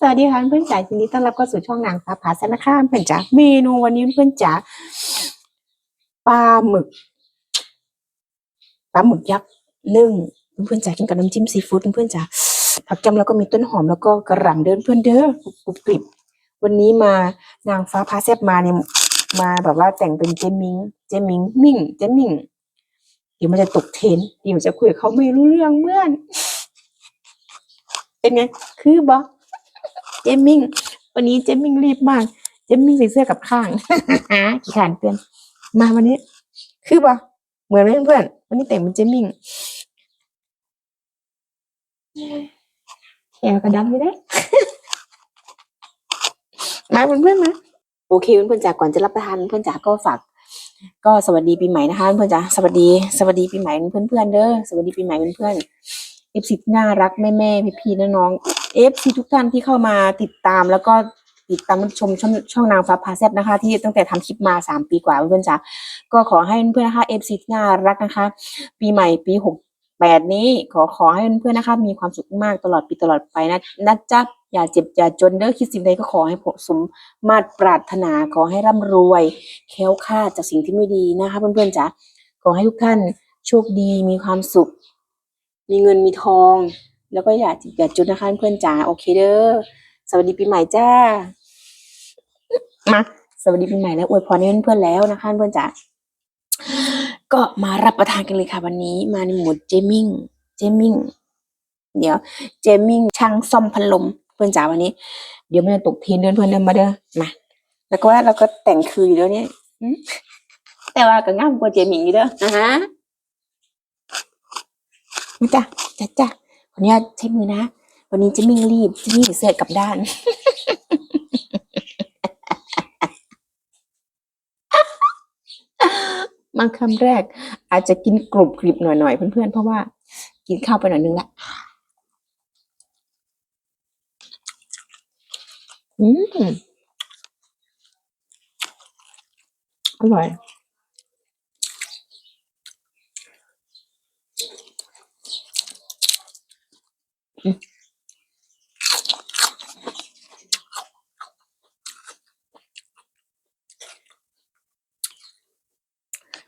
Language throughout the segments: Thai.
สวัสดีค่ะเพื่อนจ๋ายินดีต้อนรับเข้าสู่ช่องนางฟ้าผาแซมนะคะเพื่อนจ๋าเมนูวันนี้เพื่อนจ๋าปลาหมึกปลาหมึกยักษ์นึ่งเพื่อนจ๋ากินกับน้ำจิ้มซีฟู้ดเพื่อนจ๋าผักจำแล้วก็มีต้นหอมแล้วก็กระหล่ำเดินเพื่อนเด้อกรุบกรุบกริบวันนี้มานางฟ้าพาแซบมาเนี่ยมาแบบว่าแต่งเป็นเจมิงเจมิงมิ่งเจมิงเดี๋ยวมันจะตกเทรนด์เดี๋ยวจะคุยกับเขาไม่รู้เรื่องเพื่อนเป็นไงคือบอเจมมิงวันนี้เจมมิงรีบมาก เจมมิงใส่เสื้อกับข้างขี้ขานเพื่อนมาวันนี้ คือปะเหมือนไหมเพื่อนๆวันนี้แต่งเป็นเจมมิงแอวกระดำไม่ได้ มาเพื่อนๆมาโอเคเพื่อนๆจ๋าก่อนจะรับประทานเพื่อนจ๋าก็ฝากก็สวัสดีปีใหม่นะคะเพื่อนๆจ๋าสวัสดี สวัสดีปีใหม่เพื่อนๆเด้อสวัสดีปีใหม่เพื่อนๆเอฟซีน่ารักแม่แม่พี่พี่ๆน้องๆ เอฟซีทุกท่านที่เข้ามาติดตามแล้วก็ติดตามชมช่องช่องนางฟ้าพาแซบนะคะ ที่ตั้งแต่ทำคลิปมาสามปีกว่าเพื่อนๆจ๋าก็ขอให้เพื่อนๆนะคะเอฟซีที่น่ารักนะคะ ปีใหม่ปีหกแปดนี้ขอขอให้เพื่อนๆนะคะ มีความสุขมากตลอดปีตลอดไปนะนะจ๊ะอย่าเจ็บอย่าจนเด้อคิดสิ่งใดก็ขอให้สมมาตรปรารถนาขอให้ร่ำรวยแคล้วคลาดจากสิ่งที่ไม่ดีนะคะเพื่อนๆจ๋าขอให้ทุกท่านโชคดีมีความสุข มีเงินมีทอง แล้วก็อย่าอย่าจนนะคะเพื่อนจ๋าโอเคเด้อสวัสดีปีใหม่จ้ามาสวัสดีปีใหม่แล้วอวยพรให้เพื่อนๆแล้วนะคะเพื่อนจ๋าก็มารับประทานกันเลยค่ะวันนี้มาในหมวดเจมิงเจมิงเดี๋ยว เจมิงช่างซ่อมพัดลมเพื่อนจ๋าวันนี้ เดี๋ยวมันจะตกเทรนเดินเพื่อนเดินมาเด้อมาแล้วก็ว่าเราก็แต่งคืออยู่แล้วเนี่ยอืมแต่ว่าก็ง่ามกว่าเจมิงอยู่เด้อนะฮะมาจ้ะจ้ะจ้ะข อนุญาตใช้มือนะ วันนี้จะมิ่งรีบจะมิ่งเสื้อกลับด้าน บางคำแรก อาจจะกินกรุบกริบหน่อยๆ เพื่อนๆ เพราะว่ากินข้าวไปหน่อยนึงละอืมอร่อย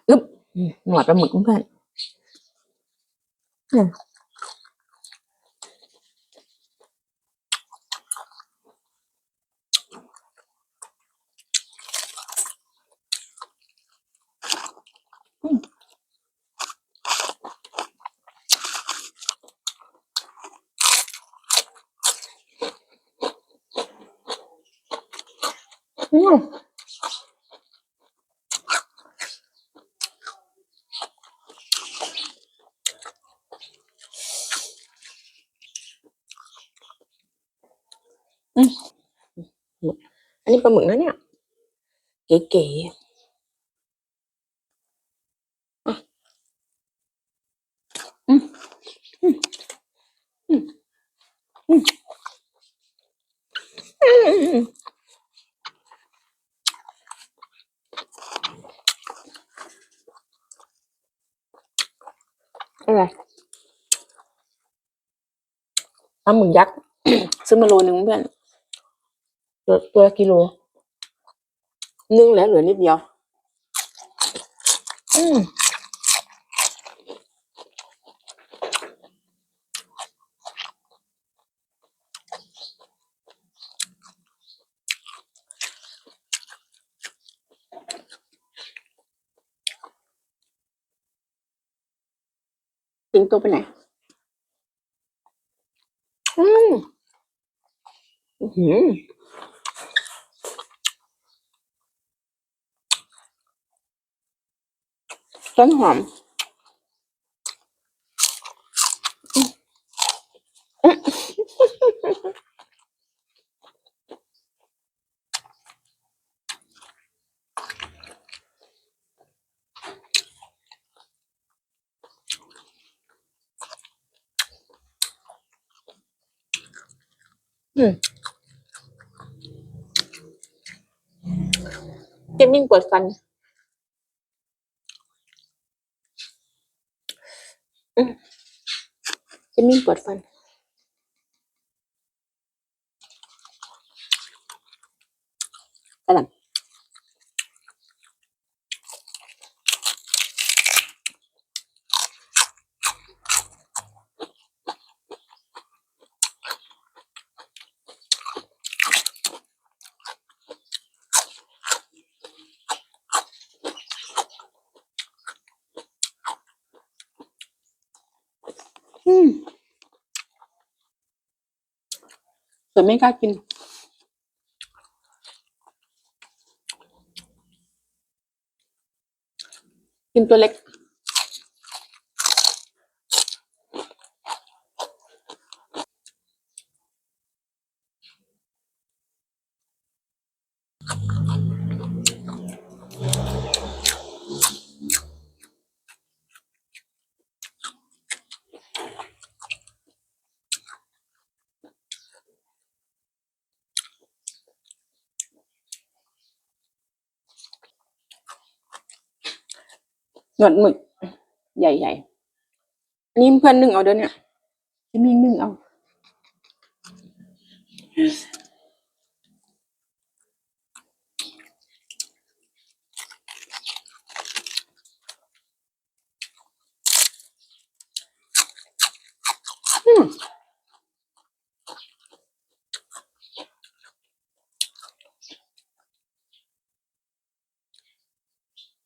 อึ๊บอืมหนวดปลาหมึกเพื่อน อืมอันนี้ปลาหมึกนะเนี่ย เก๋ๆอะอืมอืมอืมอืมอืม อืมอะไรปลาหมึกยักษ์ ซื้อมาโลนึงเพื่อน ตัวตัวละกิโล นึ่งแล้วเหลือนิดเดียว อืม ตัวไปไหน อืมอื้อหือต้นหอม เจมมิ่งปวดฟัน เจมมิ่งปวดฟันอะไร แต่ไม่กล้ากิน กินตัวเล็ก หนวดหมึก ใหญ่ๆ อันนี้เพื่อนนึ่งเอาเด้อเนี่ยพี่นึ่งเอา อืม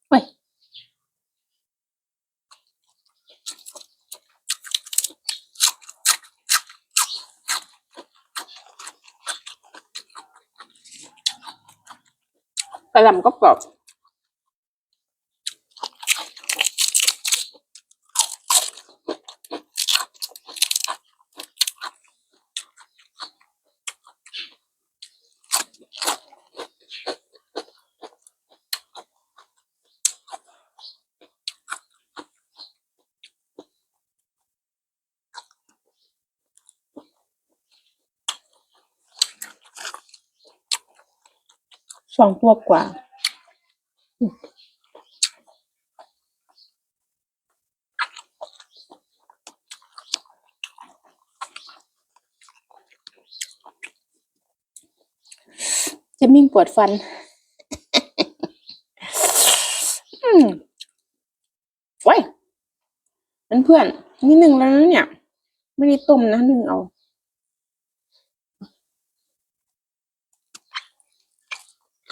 เฮ้ย กระหล่ำก็กรอบ สองตัวกว่าเจะมิ่งปวดฟัน อืมไว้ยเพื่อนๆนี่หนึ่งแล้วนะเนี่ย ไม่ได้ต้มนะหนึ่งเอา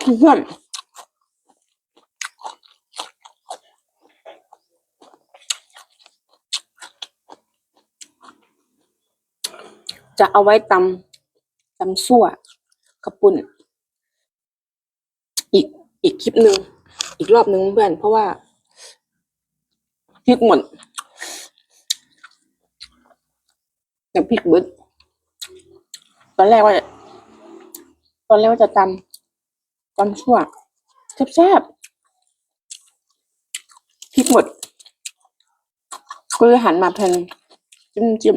เพื่อน จะเอาไว้ตำตำซั่วกระปุ่น อีกอีกคลิปหนึ่งอีกรอบหนึ่งเพื่อนเพราะว่าพริกหมดแต่พริกบึดตอนแรกว่าตอนแรกว่าจะตำตำชั่วแซ่บๆพริกหมดก็เลยหันมาแพนจิ้มจิ้ม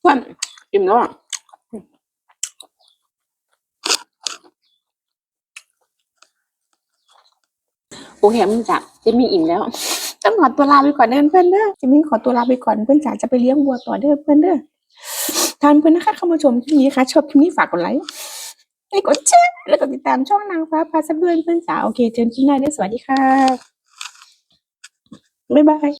เพื่อนอิ่มแล้วอะโอเคมันจะเจะมีอิ่มแล้วต้องขอตัวลาไปก่อนเด้อเพื่อนเด้อเจะมีขอตัวลาไปก่อนเพื่อนจ๋าจะไปเลี้ยงวัวต่อเด้อเพื่อนเด้อทานเพื่อนนะคะเข้ามาชมคลิปนี้นะคะชอบคลิปนี้ฝากกดไลค์ให้กดแชร์แล้วก็ติดตามช่องนางฟ้าพาซับเพื่อนเพื่อนจ๋าโอเคเจอกันคลิปหน้าเด้อสวัสดีค่ะบ๊ายบาย